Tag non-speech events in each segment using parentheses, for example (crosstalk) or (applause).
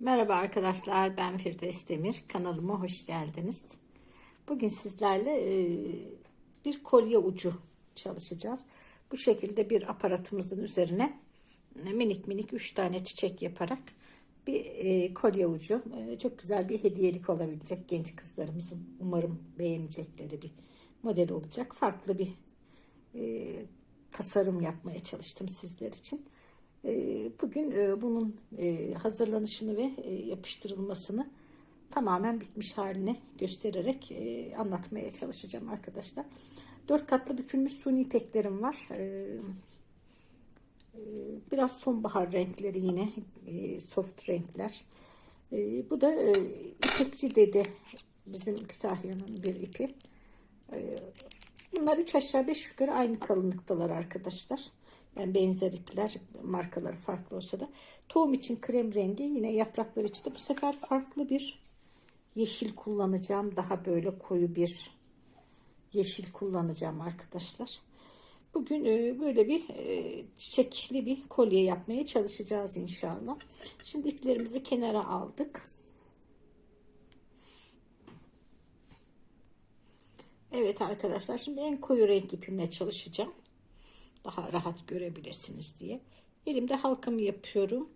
Merhaba arkadaşlar ben Firdevs Demir kanalıma hoş geldiniz. Bugün sizlerle e, bir kolye ucu çalışacağız. Bu şekilde bir aparatımızın üzerine minik minik 3 tane çiçek yaparak bir e, kolye ucu e, çok güzel bir hediyelik olabilecek genç kızlarımızın umarım beğenecekleri bir model olacak. Farklı bir tasarım yapmaya çalıştım sizler için. Ee, Bugün e, bunun e, hazırlanışını ve e, yapıştırılmasını tamamen bitmiş halini göstererek anlatmaya çalışacağım arkadaşlar. Dört katlı bükülmüş suni ipeklerim var. Ee, Biraz sonbahar renkleri yine soft renkler. Bu da İpekçi Dede bizim Kütahya'nın bir ipi. Bunlar 3 aşağı 5 yukarı aynı kalınlıktalar arkadaşlar. Yani benzer ipler markaları farklı olsa da. Tohum için krem rengi yine yapraklar için de bu sefer farklı bir yeşil kullanacağım. Daha böyle koyu bir yeşil kullanacağım arkadaşlar. Bugün e, böyle bir e, çiçekli bir kolye yapmaya çalışacağız inşallah. Şimdi iplerimizi kenara aldık. Evet arkadaşlar şimdi en koyu renk ipimle çalışacağım. Daha rahat görebilirsiniz diye. Elimde halkamı yapıyorum.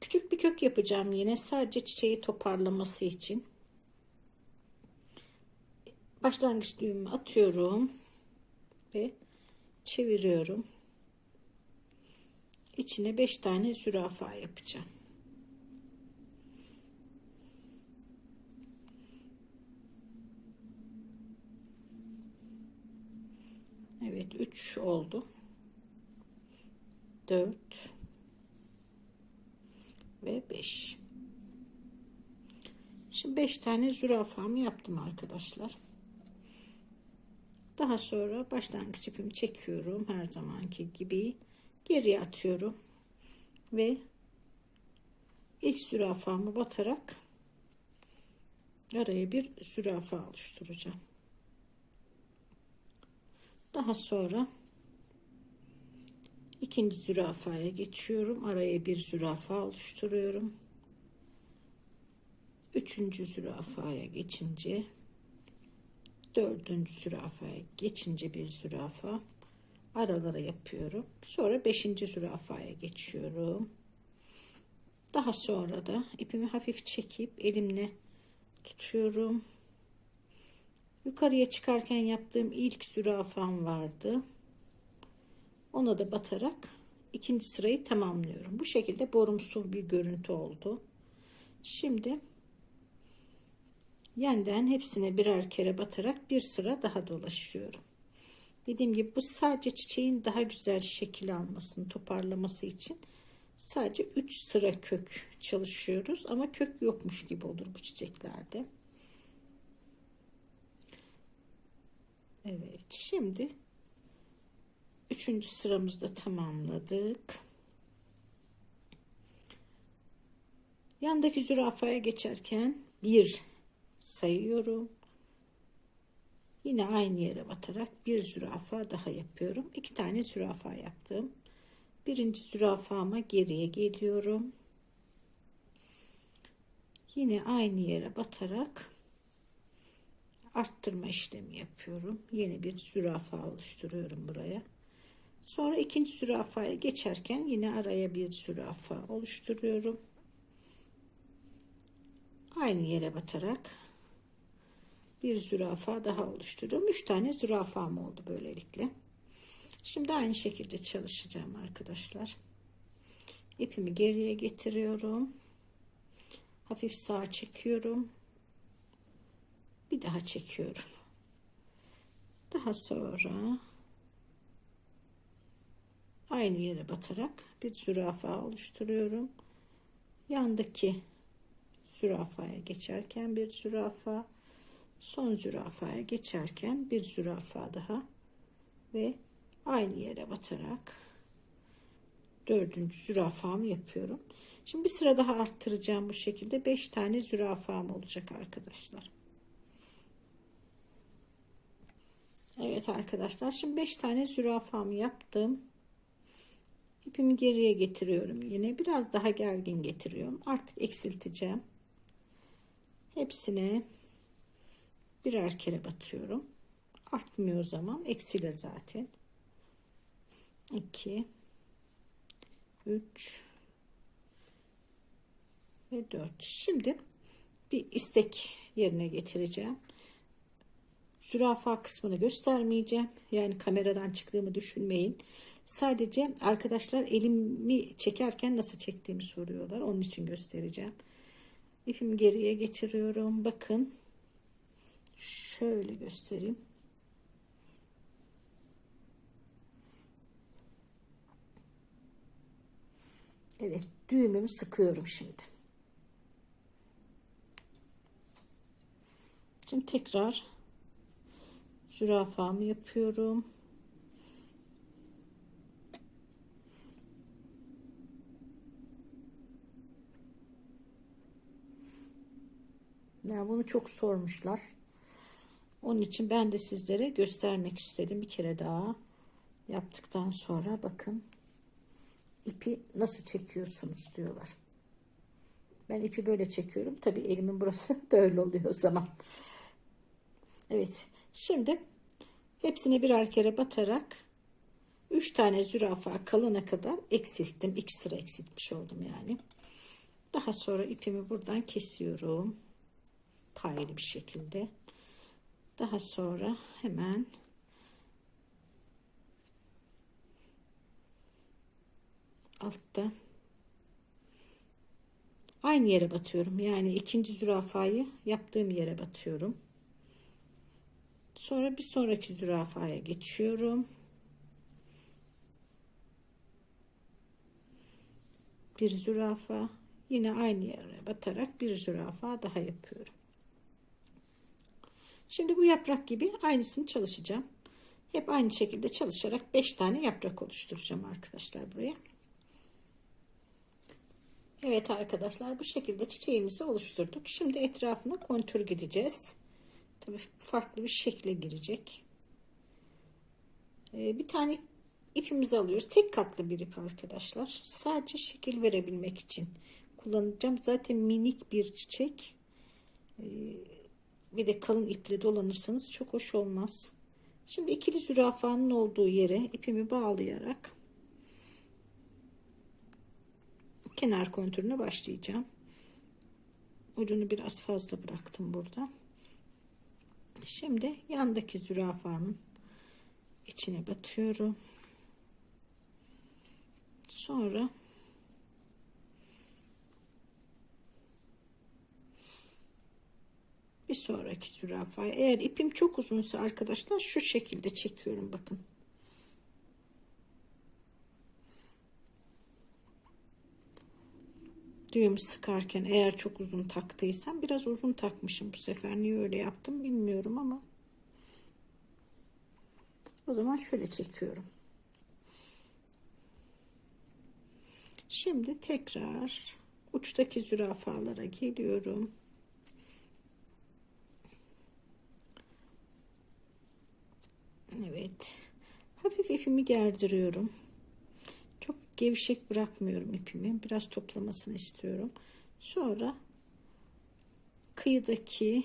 Küçük bir kök yapacağım yine sadece çiçeği toparlaması için. Başlangıç düğümü atıyorum ve çeviriyorum. İçine 5 tane zürafa yapacağım. Evet 3 oldu. 4 ve 5. Şimdi 5 tane zürafamı yaptım arkadaşlar. Daha sonra başlangıç ipimi çekiyorum her zamanki gibi geriye atıyorum ve ilk zürafamı batarak araya bir zürafa oluşturacağım. Daha sonra ikinci zürafaya geçiyorum. Araya bir zürafa oluşturuyorum. Üçüncü zürafaya geçince dördüncü zürafaya geçince bir zürafa aralara yapıyorum. Sonra beşinci zürafaya geçiyorum. Daha sonra da ipimi hafif çekip elimle tutuyorum. Yukarıya çıkarken yaptığım ilk zürafam vardı. Ona da batarak ikinci sırayı tamamlıyorum. Bu şekilde borumsul bir görüntü oldu. Şimdi yeniden hepsine birer kere batarak bir sıra daha dolaşıyorum. Dediğim gibi bu sadece çiçeğin daha güzel şekil almasını, toparlaması için sadece 3 sıra kök çalışıyoruz ama kök yokmuş gibi olur bu çiçeklerde. Evet şimdi üçüncü sıramızda tamamladık. Yandaki zürafaya geçerken bir sayıyorum. Yine aynı yere batarak bir zürafa daha yapıyorum. İki tane zürafa yaptım. Birinci zürafama geriye geliyorum. Yine aynı yere batarak arttırma işlemi yapıyorum. Yeni bir zürafa oluşturuyorum buraya. Sonra ikinci zürafaya geçerken yine araya bir zürafa oluşturuyorum. Aynı yere batarak bir zürafa daha oluşturuyorum. Üç tane zürafam oldu böylelikle. Şimdi aynı şekilde çalışacağım arkadaşlar. İpimi geriye getiriyorum. Hafif sağa çekiyorum bir daha çekiyorum. Daha sonra aynı yere batarak bir zürafa oluşturuyorum. Yandaki zürafaya geçerken bir zürafa, son zürafaya geçerken bir zürafa daha ve aynı yere batarak dördüncü zürafamı yapıyorum. Şimdi bir sıra daha arttıracağım bu şekilde. Beş tane zürafam olacak arkadaşlar. Evet arkadaşlar şimdi 5 tane zürafamı yaptım. İpimi geriye getiriyorum yine. Biraz daha gergin getiriyorum. Artık eksilteceğim. Hepsine birer kere batıyorum. Artmıyor o zaman. Eksilir zaten. 2 3 ve 4. Şimdi bir istek yerine getireceğim. Zürafa kısmını göstermeyeceğim. Yani kameradan çıktığımı düşünmeyin. Sadece arkadaşlar elimi çekerken nasıl çektiğimi soruyorlar. Onun için göstereceğim. İpimi geriye getiriyorum. Bakın. Şöyle göstereyim. Evet düğümümü sıkıyorum şimdi. Şimdi tekrar zürafamı yapıyorum. Ya bunu çok sormuşlar. Onun için ben de sizlere göstermek istedim bir kere daha. Yaptıktan sonra bakın ipi nasıl çekiyorsunuz diyorlar. Ben ipi böyle çekiyorum. Tabii elimin burası (laughs) böyle oluyor o zaman. Evet. Şimdi hepsini birer kere batarak 3 tane zürafa kalana kadar eksilttim. 2 sıra eksiltmiş oldum yani. Daha sonra ipimi buradan kesiyorum. Paylı bir şekilde. Daha sonra hemen altta aynı yere batıyorum. Yani ikinci zürafayı yaptığım yere batıyorum. Sonra bir sonraki zürafaya geçiyorum. Bir zürafa yine aynı yere batarak bir zürafa daha yapıyorum. Şimdi bu yaprak gibi aynısını çalışacağım. Hep aynı şekilde çalışarak 5 tane yaprak oluşturacağım arkadaşlar buraya. Evet arkadaşlar bu şekilde çiçeğimizi oluşturduk. Şimdi etrafına kontür gideceğiz. Tabii farklı bir şekle girecek. Ee, bir tane ipimizi alıyoruz. Tek katlı bir ip arkadaşlar. Sadece şekil verebilmek için kullanacağım. Zaten minik bir çiçek. Ee, bir de kalın iple dolanırsanız çok hoş olmaz. Şimdi ikili zürafanın olduğu yere ipimi bağlayarak kenar kontürüne başlayacağım. Ucunu biraz fazla bıraktım burada. Şimdi yandaki zürafanın içine batıyorum. Sonra bir sonraki zürafaya eğer ipim çok uzunsa arkadaşlar şu şekilde çekiyorum bakın. düğüm sıkarken eğer çok uzun taktıysam biraz uzun takmışım bu sefer. Niye öyle yaptım bilmiyorum ama. O zaman şöyle çekiyorum. Şimdi tekrar uçtaki zürafalara geliyorum Evet hafif ipimi gerdiriyorum gevşek bırakmıyorum ipimi. Biraz toplamasını istiyorum. Sonra kıyıdaki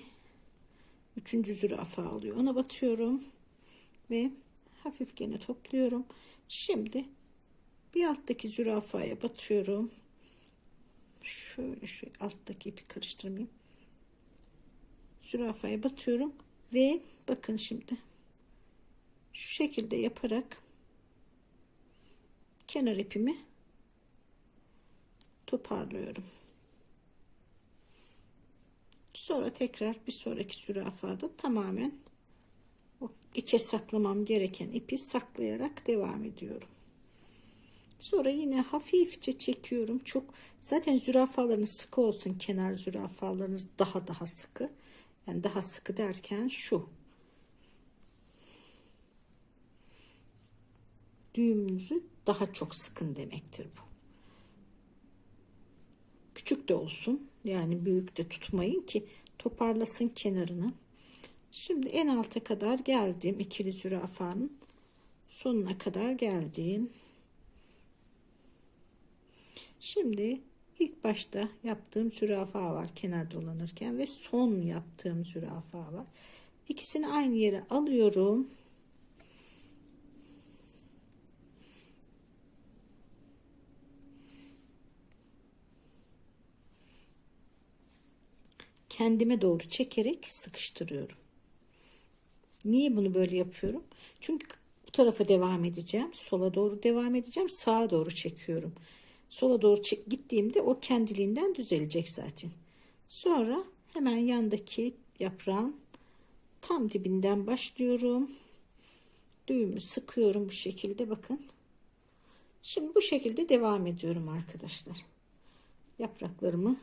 üçüncü zürafa alıyor. Ona batıyorum ve hafif gene topluyorum. Şimdi bir alttaki zürafaya batıyorum. Şöyle şu alttaki ipi karıştırmayayım. Zürafaya batıyorum ve bakın şimdi şu şekilde yaparak kenar ipimi toparlıyorum. Sonra tekrar bir sonraki zürafada tamamen o içe saklamam gereken ipi saklayarak devam ediyorum. Sonra yine hafifçe çekiyorum. Çok zaten zürafalarınız sıkı olsun. Kenar zürafalarınız daha daha sıkı. Yani daha sıkı derken şu. Düğümünüzü daha çok sıkın demektir bu. Küçük de olsun. Yani büyük de tutmayın ki toparlasın kenarını. Şimdi en alta kadar geldim. ikili zürafanın sonuna kadar geldim. Şimdi ilk başta yaptığım zürafa var kenar dolanırken ve son yaptığım zürafa var. İkisini aynı yere alıyorum. Kendime doğru çekerek sıkıştırıyorum. Niye bunu böyle yapıyorum? Çünkü bu tarafa devam edeceğim. Sola doğru devam edeceğim. Sağa doğru çekiyorum. Sola doğru çek gittiğimde o kendiliğinden düzelecek zaten. Sonra hemen yandaki yaprağın tam dibinden başlıyorum. Düğümü sıkıyorum bu şekilde bakın. Şimdi bu şekilde devam ediyorum arkadaşlar. Yapraklarımı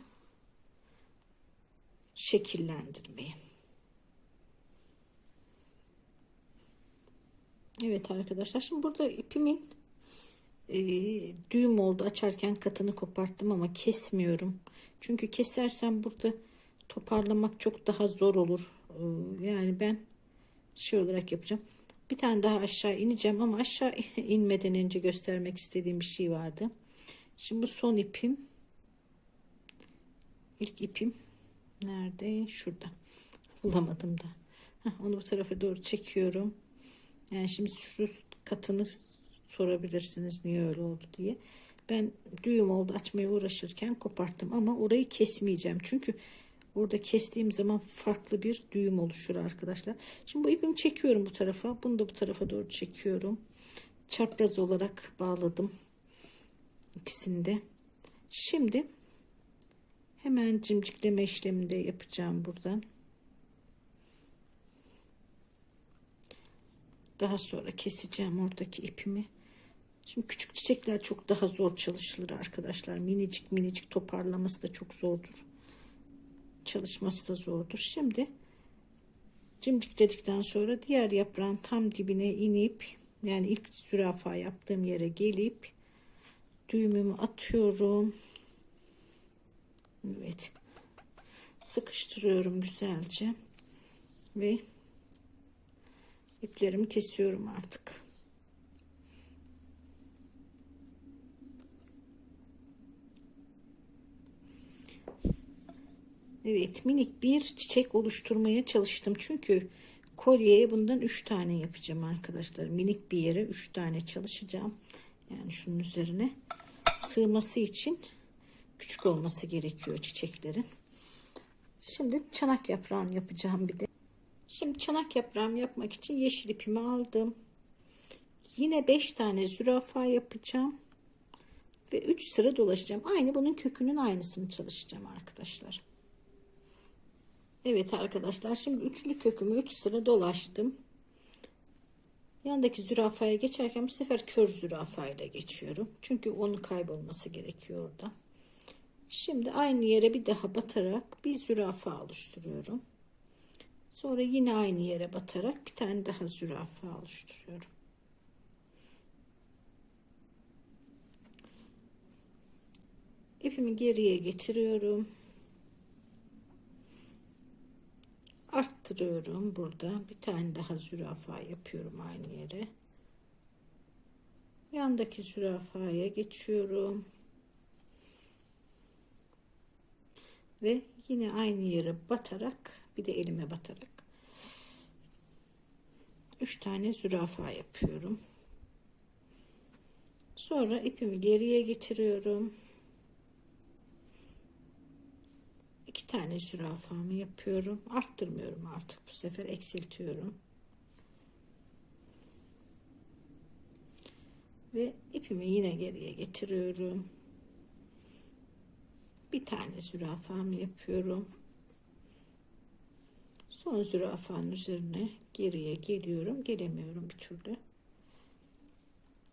şekillendirmeye. Evet arkadaşlar şimdi burada ipimin e, düğüm oldu açarken katını koparttım ama kesmiyorum. Çünkü kesersem burada toparlamak çok daha zor olur. E, yani ben şey olarak yapacağım. Bir tane daha aşağı ineceğim ama aşağı (laughs) inmeden önce göstermek istediğim bir şey vardı. Şimdi bu son ipim. ilk ipim Nerede? Şurada. Bulamadım da. Heh, onu bu tarafa doğru çekiyorum. Yani şimdi şu katını sorabilirsiniz niye öyle oldu diye. Ben düğüm oldu açmaya uğraşırken koparttım ama orayı kesmeyeceğim. Çünkü orada kestiğim zaman farklı bir düğüm oluşur arkadaşlar. Şimdi bu ipimi çekiyorum bu tarafa. Bunu da bu tarafa doğru çekiyorum. Çapraz olarak bağladım. ikisini de. Şimdi Hemen cimcikleme işlemini de yapacağım buradan. Daha sonra keseceğim oradaki ipimi. Şimdi küçük çiçekler çok daha zor çalışılır arkadaşlar. Minicik minicik toparlaması da çok zordur. Çalışması da zordur. Şimdi cimcikledikten sonra diğer yaprağın tam dibine inip yani ilk zürafa yaptığım yere gelip düğümümü atıyorum. Evet. Sıkıştırıyorum güzelce. Ve iplerimi kesiyorum artık. Evet minik bir çiçek oluşturmaya çalıştım. Çünkü kolyeye bundan 3 tane yapacağım arkadaşlar. Minik bir yere 3 tane çalışacağım. Yani şunun üzerine sığması için küçük olması gerekiyor çiçeklerin. Şimdi çanak yaprağını yapacağım bir de. Şimdi çanak yaprağımı yapmak için yeşil ipimi aldım. Yine 5 tane zürafa yapacağım. Ve 3 sıra dolaşacağım. Aynı bunun kökünün aynısını çalışacağım arkadaşlar. Evet arkadaşlar şimdi üçlü kökümü 3 sıra dolaştım. Yandaki zürafaya geçerken bu sefer kör zürafa ile geçiyorum. Çünkü onun kaybolması gerekiyor orada. Şimdi aynı yere bir daha batarak bir zürafa oluşturuyorum. Sonra yine aynı yere batarak bir tane daha zürafa oluşturuyorum. İpimi geriye getiriyorum. Arttırıyorum burada. Bir tane daha zürafa yapıyorum aynı yere. Yandaki zürafaya geçiyorum. Ve yine aynı yere batarak bir de elime batarak 3 tane zürafa yapıyorum. Sonra ipimi geriye getiriyorum. iki tane zürafamı yapıyorum. Arttırmıyorum artık bu sefer eksiltiyorum. Ve ipimi yine geriye getiriyorum bir tane zürafamı yapıyorum. Son zürafanın üzerine geriye geliyorum. Gelemiyorum bir türlü.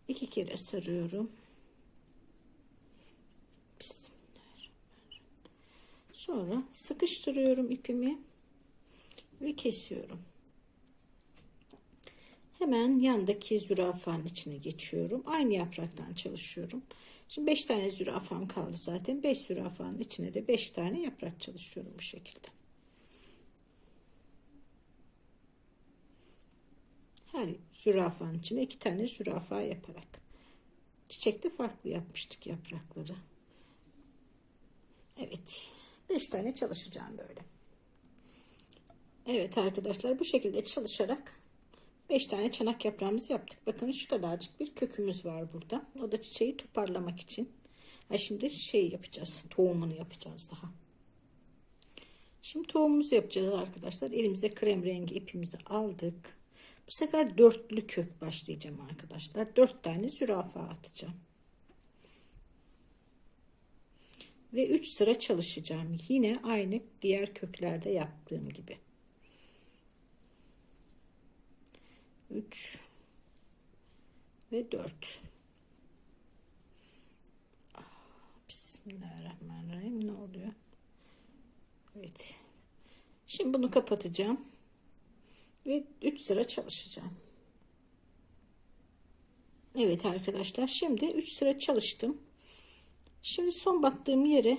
İki kere sarıyorum. Sonra sıkıştırıyorum ipimi ve kesiyorum. Hemen yandaki zürafanın içine geçiyorum. Aynı yapraktan çalışıyorum. Şimdi 5 tane zürafam kaldı zaten. 5 zürafanın içine de 5 tane yaprak çalışıyorum bu şekilde. Her zürafanın içine 2 tane zürafa yaparak. Çiçekte farklı yapmıştık yaprakları. Evet. 5 tane çalışacağım böyle. Evet arkadaşlar bu şekilde çalışarak 5 tane çanak yaprağımızı yaptık. Bakın şu kadarcık bir kökümüz var burada. O da çiçeği toparlamak için. Ha şimdi şey yapacağız. Tohumunu yapacağız daha. Şimdi tohumumuzu yapacağız arkadaşlar. Elimize krem rengi ipimizi aldık. Bu sefer dörtlü kök başlayacağım arkadaşlar. Dört tane zürafa atacağım. Ve üç sıra çalışacağım. Yine aynı diğer köklerde yaptığım gibi. 3 ve 4 Bismillahirrahmanirrahim. Ne oluyor? Evet. Şimdi bunu kapatacağım. Ve 3 sıra çalışacağım. Evet arkadaşlar şimdi 3 sıra çalıştım. Şimdi son battığım yere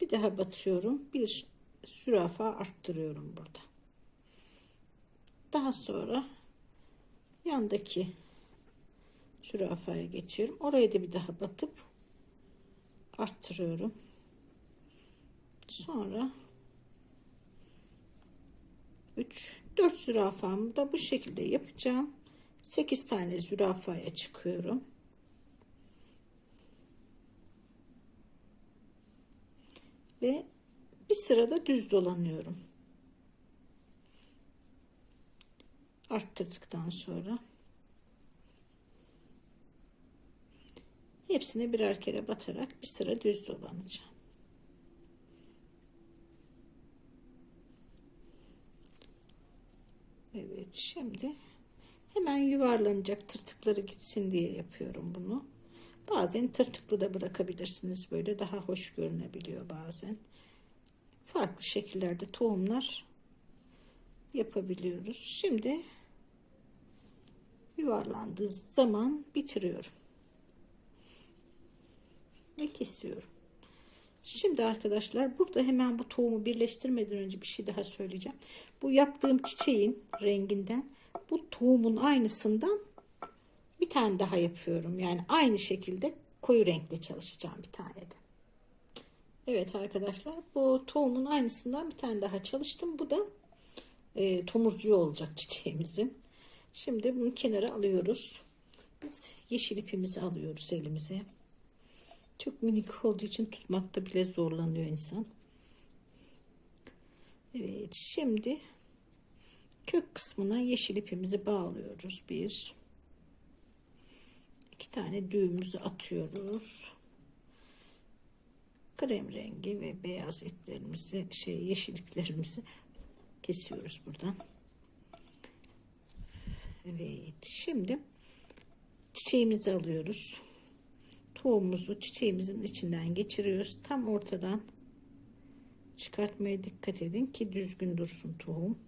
bir daha batıyorum. Bir sürafa arttırıyorum burada daha sonra yandaki zürafaya geçiyorum. Oraya da bir daha batıp arttırıyorum. Sonra 3 4 zürafamı da bu şekilde yapacağım. 8 tane zürafaya çıkıyorum. Ve bir sırada düz dolanıyorum. Arttırdıktan sonra hepsine birer kere batarak bir sıra düz dolanacağım. Evet şimdi hemen yuvarlanacak tırtıkları gitsin diye yapıyorum bunu. Bazen tırtıklı da bırakabilirsiniz böyle daha hoş görünebiliyor bazen. Farklı şekillerde tohumlar yapabiliyoruz. Şimdi yuvarlandığı zaman bitiriyorum. Ve kesiyorum. Şimdi arkadaşlar burada hemen bu tohumu birleştirmeden önce bir şey daha söyleyeceğim. Bu yaptığım çiçeğin renginden bu tohumun aynısından bir tane daha yapıyorum. Yani aynı şekilde koyu renkle çalışacağım bir tane de. Evet arkadaşlar bu tohumun aynısından bir tane daha çalıştım. Bu da e, tomurcuğu olacak çiçeğimizin. Şimdi bunu kenara alıyoruz. Biz yeşil ipimizi alıyoruz elimize. Çok minik olduğu için tutmakta bile zorlanıyor insan. Evet şimdi kök kısmına yeşil ipimizi bağlıyoruz. Bir iki tane düğümümüzü atıyoruz. Krem rengi ve beyaz iplerimizi şey yeşil iplerimizi kesiyoruz buradan. Evet şimdi çiçeğimizi alıyoruz. Tohumumuzu çiçeğimizin içinden geçiriyoruz. Tam ortadan çıkartmaya dikkat edin ki düzgün dursun tohum.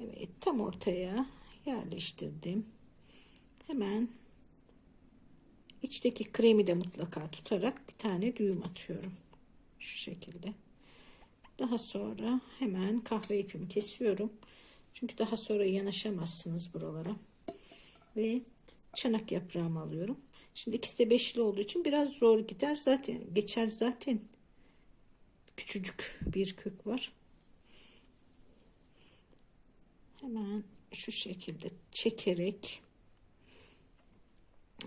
Evet tam ortaya yerleştirdim. Hemen içteki kremi de mutlaka tutarak bir tane düğüm atıyorum. Şu şekilde. Daha sonra hemen kahve ipimi kesiyorum. Çünkü daha sonra yanaşamazsınız buralara. Ve çanak yaprağımı alıyorum. Şimdi ikisi de beşli olduğu için biraz zor gider. Zaten geçer zaten. Küçücük bir kök var. Hemen şu şekilde çekerek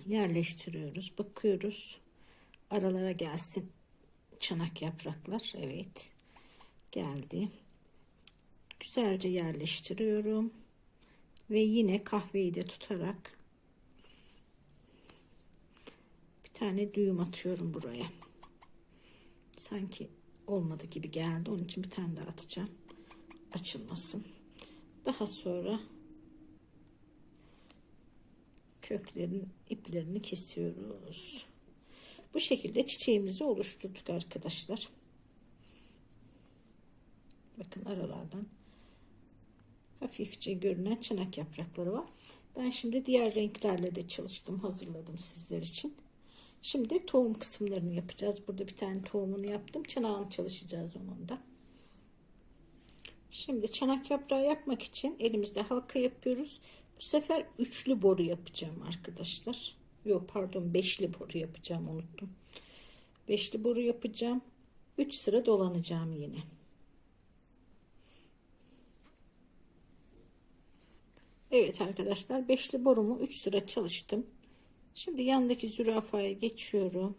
yerleştiriyoruz. Bakıyoruz. Aralara gelsin çanak yapraklar. Evet geldi. Güzelce yerleştiriyorum. Ve yine kahveyi de tutarak bir tane düğüm atıyorum buraya. Sanki olmadı gibi geldi. Onun için bir tane daha atacağım. Açılmasın. Daha sonra köklerin iplerini kesiyoruz. Bu şekilde çiçeğimizi oluşturduk arkadaşlar. Bakın aralardan hafifçe görünen çanak yaprakları var. Ben şimdi diğer renklerle de çalıştım, hazırladım sizler için. Şimdi tohum kısımlarını yapacağız. Burada bir tane tohumunu yaptım. Çanağını çalışacağız onun da. Şimdi çanak yaprağı yapmak için elimizde halka yapıyoruz. Bu sefer üçlü boru yapacağım arkadaşlar. Yok pardon beşli boru yapacağım unuttum. Beşli boru yapacağım. 3 sıra dolanacağım yine. Evet arkadaşlar beşli borumu 3 sıra çalıştım. Şimdi yandaki zürafaya geçiyorum.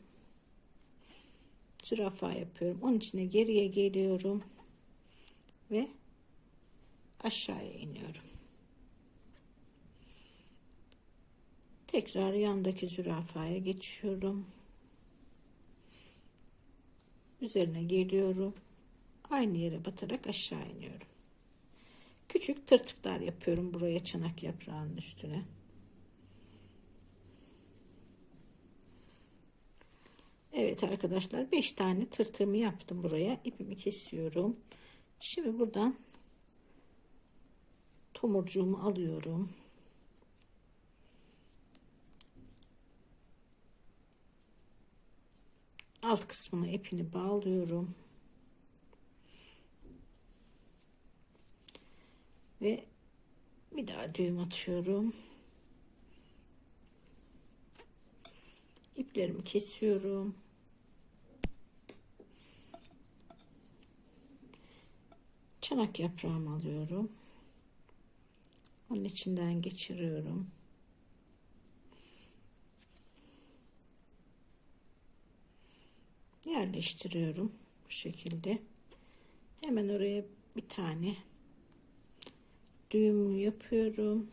Zürafa yapıyorum. Onun içine geriye geliyorum. Ve aşağıya iniyorum. Tekrar yandaki zürafaya geçiyorum. Üzerine geliyorum. Aynı yere batarak aşağı iniyorum. Küçük tırtıklar yapıyorum buraya çanak yaprağının üstüne. Evet arkadaşlar 5 tane tırtığımı yaptım buraya. İpimi kesiyorum. Şimdi buradan tomurcuğumu alıyorum. Alt kısmına ipini bağlıyorum. Ve bir daha düğüm atıyorum. İplerimi kesiyorum. Çanak yaprağımı alıyorum. Onun içinden geçiriyorum. Yerleştiriyorum bu şekilde. Hemen oraya bir tane düğüm yapıyorum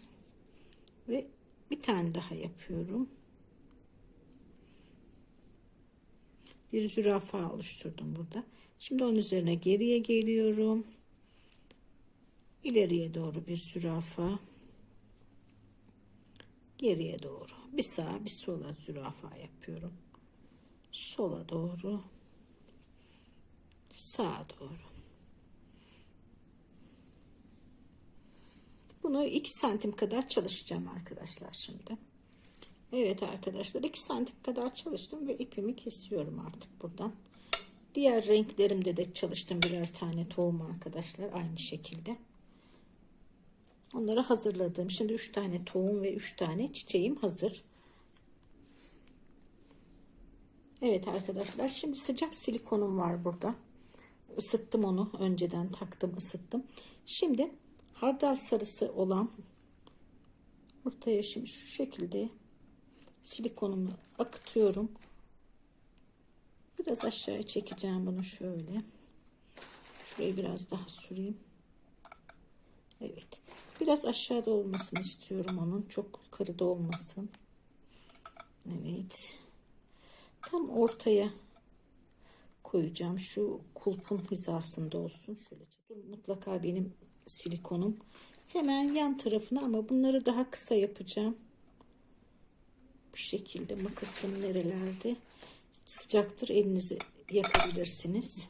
ve bir tane daha yapıyorum. Bir zürafa oluşturdum burada. Şimdi onun üzerine geriye geliyorum. İleriye doğru bir zürafa. Geriye doğru. Bir sağa bir sola zürafa yapıyorum. Sola doğru. Sağa doğru. Bunu 2 santim kadar çalışacağım arkadaşlar şimdi. Evet arkadaşlar 2 santim kadar çalıştım ve ipimi kesiyorum artık buradan. Diğer renklerimde de çalıştım birer tane tohum arkadaşlar aynı şekilde. Onları hazırladım. Şimdi 3 tane tohum ve 3 tane çiçeğim hazır. Evet arkadaşlar şimdi sıcak silikonum var burada. Isıttım onu önceden taktım ısıttım. Şimdi hardal sarısı olan ortaya şimdi şu şekilde silikonumu akıtıyorum. Biraz aşağıya çekeceğim bunu şöyle. Şurayı biraz daha süreyim. Evet. Biraz aşağıda olmasını istiyorum onun. Çok yukarıda olmasın. Evet. Tam ortaya koyacağım. Şu kulpun hizasında olsun. Şöyle mutlaka benim silikonum. Hemen yan tarafına ama bunları daha kısa yapacağım. Bu şekilde makasım nerelerde sıcaktır elinizi yakabilirsiniz.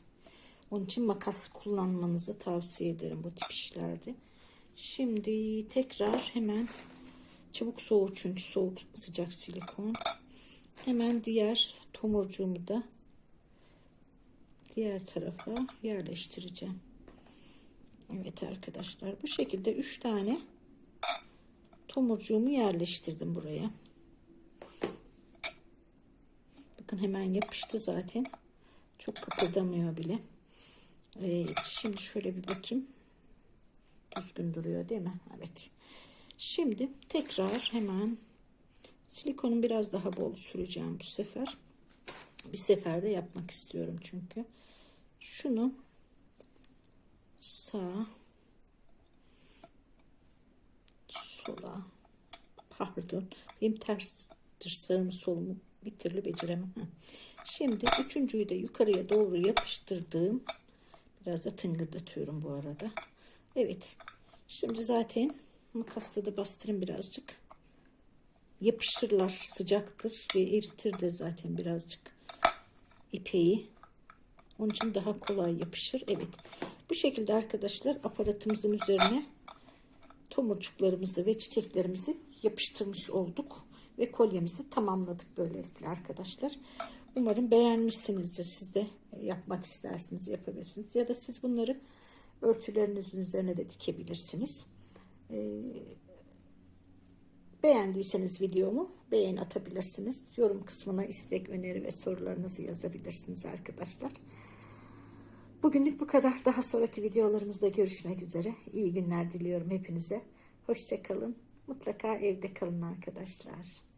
Onun için makas kullanmanızı tavsiye ederim bu tip işlerde. Şimdi tekrar hemen çabuk soğur çünkü soğuk sıcak silikon. Hemen diğer tomurcuğumu da diğer tarafa yerleştireceğim. Evet arkadaşlar bu şekilde 3 tane tomurcuğumu yerleştirdim buraya. Bakın hemen yapıştı zaten. Çok kıpırdamıyor bile. Evet şimdi şöyle bir bakayım düzgün duruyor değil mi? Evet. Şimdi tekrar hemen silikonu biraz daha bol süreceğim bu sefer. Bir seferde yapmak istiyorum çünkü. Şunu sağ sola pardon benim terstir sağım solumu bir türlü beceremem. Şimdi üçüncüyü de yukarıya doğru yapıştırdığım biraz da tıngırdatıyorum bu arada. Evet. Şimdi zaten makasla da bastırın birazcık. Yapışırlar sıcaktır ve eritir de zaten birazcık ipeği. Onun için daha kolay yapışır. Evet. Bu şekilde arkadaşlar aparatımızın üzerine tomurcuklarımızı ve çiçeklerimizi yapıştırmış olduk. Ve kolyemizi tamamladık böylelikle arkadaşlar. Umarım beğenmişsinizdir. Siz de yapmak istersiniz yapabilirsiniz. Ya da siz bunları örtülerinizin üzerine de dikebilirsiniz. Ee, Beğendiyseniz videomu beğen atabilirsiniz. Yorum kısmına istek, öneri ve sorularınızı yazabilirsiniz arkadaşlar. Bugünlük bu kadar. Daha sonraki videolarımızda görüşmek üzere. İyi günler diliyorum hepinize. Hoşçakalın. Mutlaka evde kalın arkadaşlar.